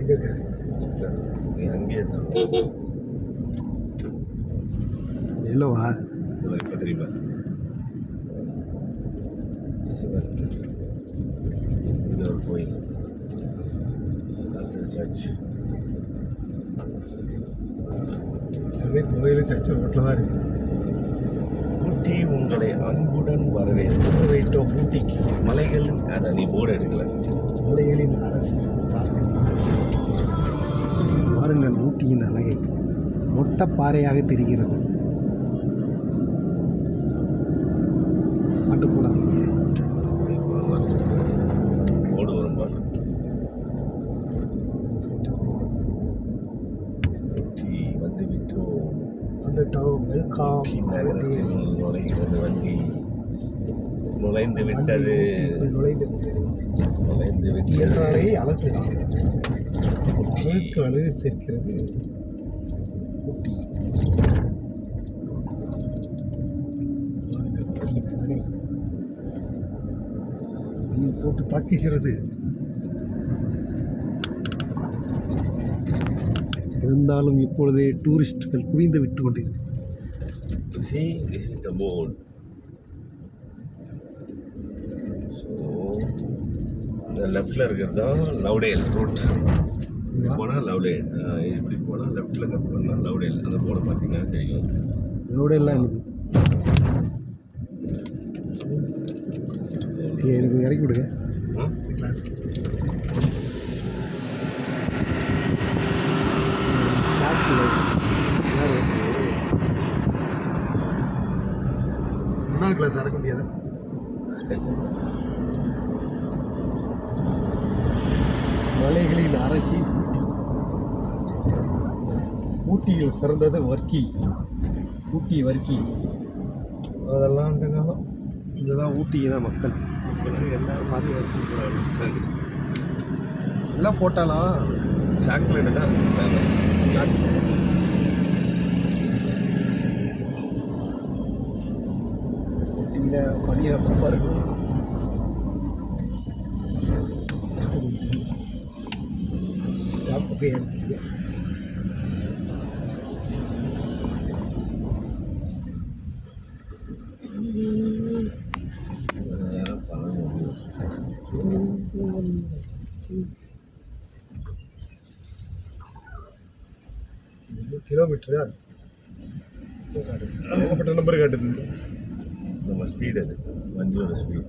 எங்கே இருக்காரு அங்கேயே. இல்லைவா? இப்போ தெரியுமா? இது ஒரு கோயில். அடுத்தது சர்ச் எல்லாமே கோயில் சர்ச்சு ரோட்டில் தான் இருக்கு. ஊட்டி உங்களை அன்புடன் வரவேற்கிறது ஊட்டிக்கு மலைகள் அதான் நீ போர்டு எடுக்கல. மலைகளின் அரசியல் பார்க்கலாம் பாருங்கள் ஊட்டியின் அழகை மொட்டை பாறையாக தெரிகிறது. மாட்டு போடாதீங்க. வந்துட்டோம் வெல்கம். நுழைகிறது வண்டி நுழைந்து விட்டது நுழைந்து விட்டது நுழைந்து விட்டது அழகு அழகுக்கு அழகு சேர்க்கிறது. ஊட்டி. பாருங்கள் போட்டு தாக்குகிறது. இருந்தாலும் இப்பொழுதே டூரிஸ்டுகள் குவிந்து விட்டு கொண்டிருக்கிறது இந்த லெஃப்டில் இருக்கிறது? தான் லவ்டேல் ரூட் இப்படி போனால் லவ்டேல் இப்படி போனால் லெஃப்டில் கட் பண்ணால் லவ்டேல் அந்த போர்டை பார்த்தீங்கன்னா தெரியும். இதோட எல்லாம் என்னது எனக்கு இறக்கி விடுங்க. கிளாஸ் முன்னாள் கிளாஸ் இறக்க முடியாது. மலைகளின் அரசி ஊட்டியில் சிறந்தது வர்க்கி. ஊட்டி வர்க்கி. அதெல்லாம் அந்த காலம். இதுதான் ஊட்டியின மக்கள். இப்போலாம் எல்லாரும் மாற்றி வச்சு போட ஆரம்பிச்சிட்டாங்க எல்லாம் போட்டாலாம் சாக்லேட்டு தான் சாக் ஊட்டியில் பனியாக ரொம்ப இருக்கும் അഭ്യർത്ഥിക്കുക കിലോമീറ്റർ പെട്ടെന്ന് നമ്പർ കേട്ടിട്ടുണ്ട് സ്പീഡ് വണ്ടിയുടെ സ്പീഡ്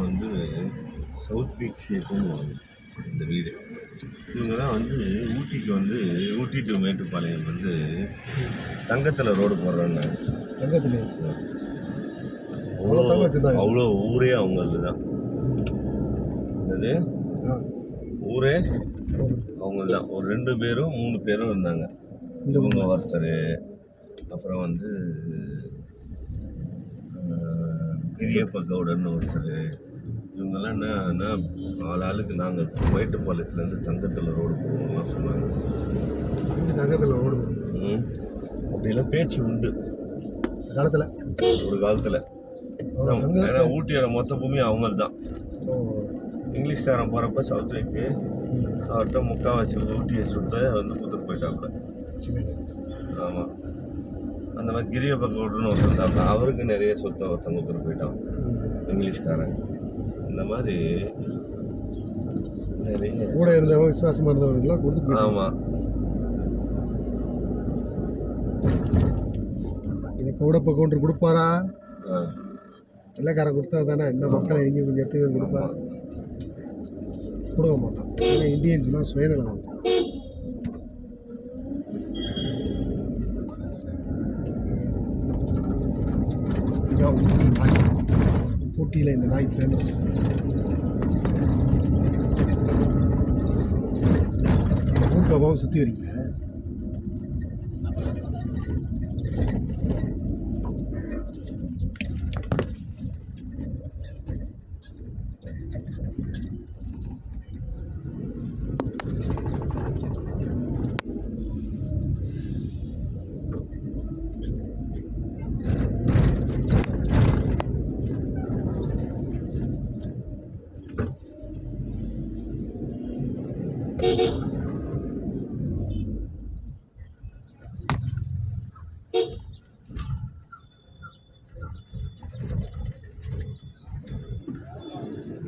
வந்து சவுத் வீக் ஷேப்புன்னு இந்த வீடு. இவங்க தான் வந்து ஊட்டிக்கு வந்து ஊட்டி டு மேட்டுப்பாளையம் வந்து தங்கத்தில் ரோடு போடுறாங்க தங்கத்தில்? அவ்வளோ அவ்வளோ ஊரே அவங்களது தான் ஆ. ஊரே அவங்க தான் ஒரு ரெண்டு பேரும் மூணு பேரும் இருந்தாங்க. இவங்க ஒருத்தர் அப்புறம் வந்து கிரியப்ப கவுடன்னு ஒருத்தர் இவங்கெல்லாம் என்ன என்ன நாலு ஆளுக்கு நாங்கள் மேட்டுப்பாளையத்துலேருந்து தங்கத்தில் ரோடு போவோம்லாம் சொன்னாங்க. தங்கத்தில் ஓடுது ம். அப்படிலாம் பேச்சு உண்டு. காலத்தில்? ஒரு காலத்தில். ஏன்னா ஊட்டியோட மொத்த பூமி அவங்களது தான். இங்கிலீஷ்காரன் போகிறப்ப சவுத் வைக்கு அவர்கிட்ட முக்கால்வாசி ஊட்டியை சுட்ட வந்து கொடுத்துட்டு போயிட்டாப்புல. சரி ஆமாம் அந்த மாதிரி கிரியப்ப கவுடன்னு ஒருத்தர் இருந்தாங்க அவருக்கு நிறைய சொத்தை ஒருத்தன் கொடுத்துட்டு போயிட்டான். இங்கிலீஷ்காரன். இந்த மாதிரி கூட இருந்தவங்க விசுவாசமாக இருந்தவங்களாம் கொடுத்துட்டு போயிட்டாங்க. ஆமாம் இதை கூட இப்போ கவுண்டர் கொடுப்பாரா? வெள்ளைக்காரன் கொடுத்தா தானே? இந்த மக்களை நீங்கள் கொஞ்சம் எடுத்து கொடுப்பாரா? கொடுக்க மாட்டான். ஏன்னா இந்தியன்ஸ்லாம் சுயநலம். இதான் ஊட்டியில் இந்த நாய் ஃபேமஸ் ஊர்க்காவும் சுற்றி வரீங்க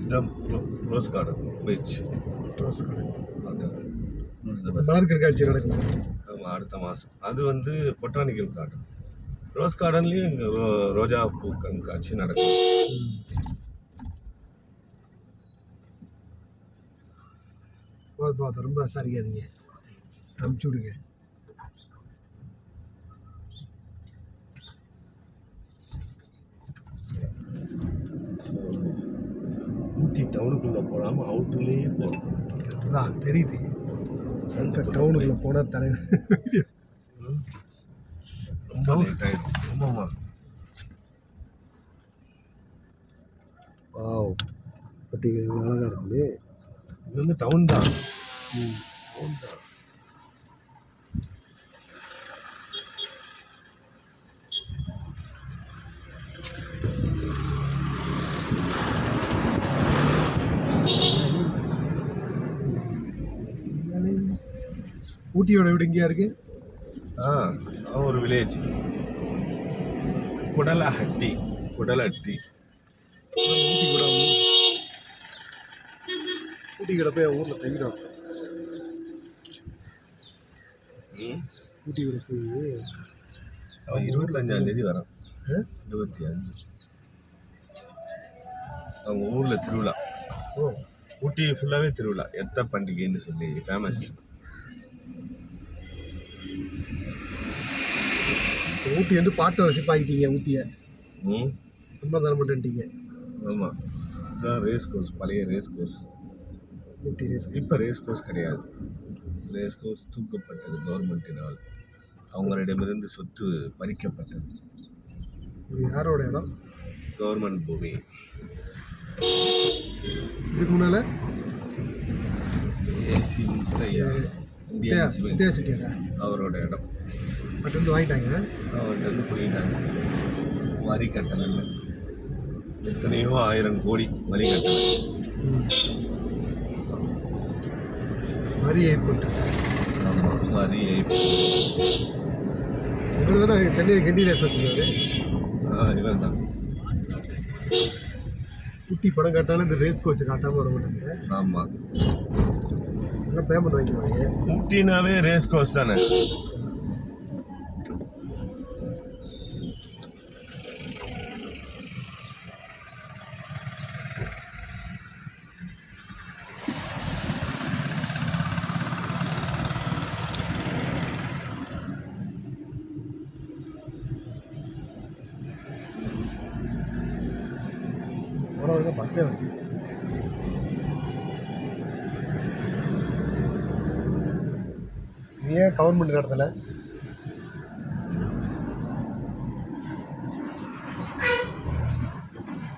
இதுதான் rose garden beach rose garden ஆமாம் மலர் காட்சி நடக்கும். அடுத்த மாதம் அது வந்து பொட்டானிக்கல் கார்டன் ரோஸ் கார்டன்லேயும் ரோஜா பூ கண்காட்சி நடக்கும். போதும் போதும் ரொம்ப விசாரிக்காதீங்க. அனுப்பிச்சி விடுங்க. ஊட்டி டவுனுக்குள்ளே போகாமல் அவுட்டுலேயே போகணும் அதுதான் தெரியுது. எங்க டவுனுக்குள்ளே போனால் தலைவர் ஆமாம்மா. வாவ். பார்த்தீங்க இவ்வளோ அழகாக இருக்குது இது வந்து டவுன் தான். டவுன் தான். ஊட்டியோட வீடு இங்கேயா இருக்குது ஆ ஒரு வில்லேஜ் குடலஹட்டி குடலஹட்டி ஊட்டி கூட ஊட்டி கூட போய் ஊரில் தங்கிடும் ஊட்டி கூட போய் அவன் இருபத்தஞ்சாம் தேதி வரான்? இருபத்தி அஞ்சு அவங்க ஊரில் திருவிழா. ஓ. ஊட்டி ஃபுல்லாகவே திருவிழா. எத்த பண்டிகைன்னு சொல்லி ஃபேமஸ் ஊட்டி வந்து பாட்டு ரசிப்பாக்கிட்டீங்க ஊட்டியை. ம்? சமாதானம் பண்ணிட்டீங்க ஆமாம் இதுதான் ரேஸ் கோர்ஸ் பழைய ரேஸ் கோர்ஸ் ஊட்டி ரேஸ் இப்போ ரேஸ் கோர்ஸ் கிடையாது. ரேஸ் கோர்ஸ் தூக்கப்பட்டது கவர்மெண்ட்டினால் அவங்களிடமிருந்து சொத்து பறிக்கப்பட்டது. இது யாரோட இடம்? கவர்மெண்ட் பூமி. இதுக்கு முன்னால்? ஏசி முத்தையா. அவரோட இடம். பட் வந்து வாங்கிட்டாங்க. அவர்கிட்ட வந்து போயிட்டாங்க வரி கட்டணம் எத்தனையோ ஆயிரம் கோடி வரி கட்டணம் வரி ஏற்பட்டு. ஆமாம் வரி இவர் தானே சென்னை கண்டி ரேஸ் வச்சுருந்தாரு இவன் தான். ஊட்டி படம் காட்டாலும் இந்த ரேஸ் கோச் காட்டாமல் வர மாட்டாங்க. ஆமாம் எல்லாம் பேமெண்ட் வாங்கிக்குவாங்க ஊட்டினாவே ரேஸ் கோர்ஸ் தானே. வருது பஸ்ஸே வருது இது ஏன் கவர்மெண்ட் இடத்துல